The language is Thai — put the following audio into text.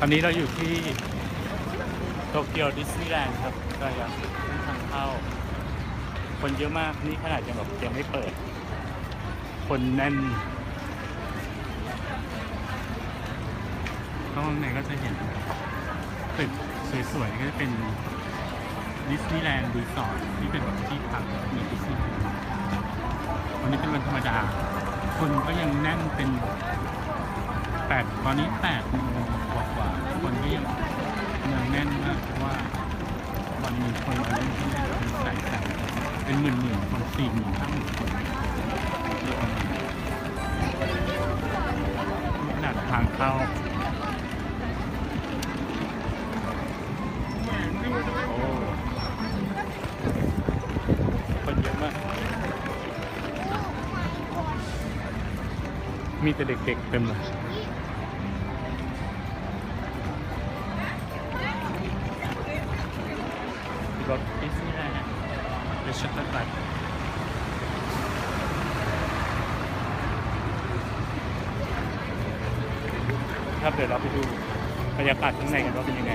ตอนนี้เราอยู่ที่โตเกียวดิสนีย์แลนด์ครับก็ยังทางเข้า คนเยอะมากนี่ขนาดยังแบบยังไม่เปิด คนแน่นข้างในก็จะเห็นตึกสวยๆก็จะเป็นดิสนีย์แลนด์รีสอร์ทที่เป็นแบบที่พักในดิสนีย์วันนี้เป็นวันธรรมดา คนก็ยังแน่นเป็นแปดตอนนี้แปดโมง คนมาเล่นที่นี่เป็นสายแสนเป็นหมื่นหมื่นๆคนสี่หมื่นห้าหมื่นคนขนาดทางเข้าคนเยอะมาก มีแต่เด็กๆเต็มเลย รถดิสนีย์แลนด์เป็นชัตเตอร์บัสครับเดี๋ยวเราไปดูบรรยากาศข้างในกันว่าเป็นยังไง